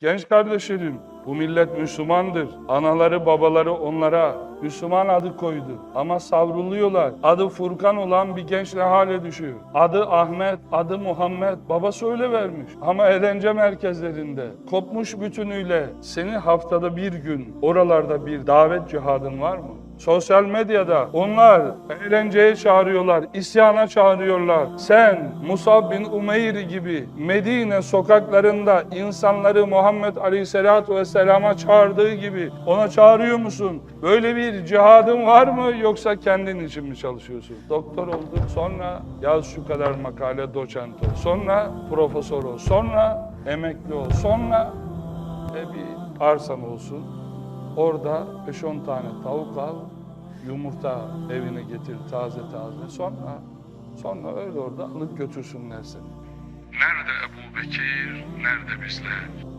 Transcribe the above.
Genç kardeşlerim, bu millet Müslümandır. Anaları babaları onlara Müslüman adı koydu. Ama savruluyorlar. Adı Furkan olan bir genç ne hale düşüyor? Adı Ahmet, adı Muhammed. Babası öyle vermiş. Ama eğlence merkezlerinde kopmuş bütünüyle seni haftada bir gün oralarda bir davet cihadın var mı? Sosyal medyada onlar eğlenceye çağırıyorlar, isyana çağırıyorlar. Sen Musab bin Umeyr gibi Medine sokaklarında insanları Muhammed Aleyhisselatü Vesselam'a çağırdığı gibi ona çağırıyor musun? Böyle bir cihadın var mı yoksa kendin için mi çalışıyorsun? Doktor oldun sonra yaz şu kadar makale doçent ol. Sonra profesör ol. Sonra emekli ol. Sonra e, bir arsan olsun. Orada 5-10 tane tavuk al, yumurta evine getir taze taze. Sonra sonra öyle orada alıp götürsünler seni. Nerede Ebu Bekir, nerede bizler?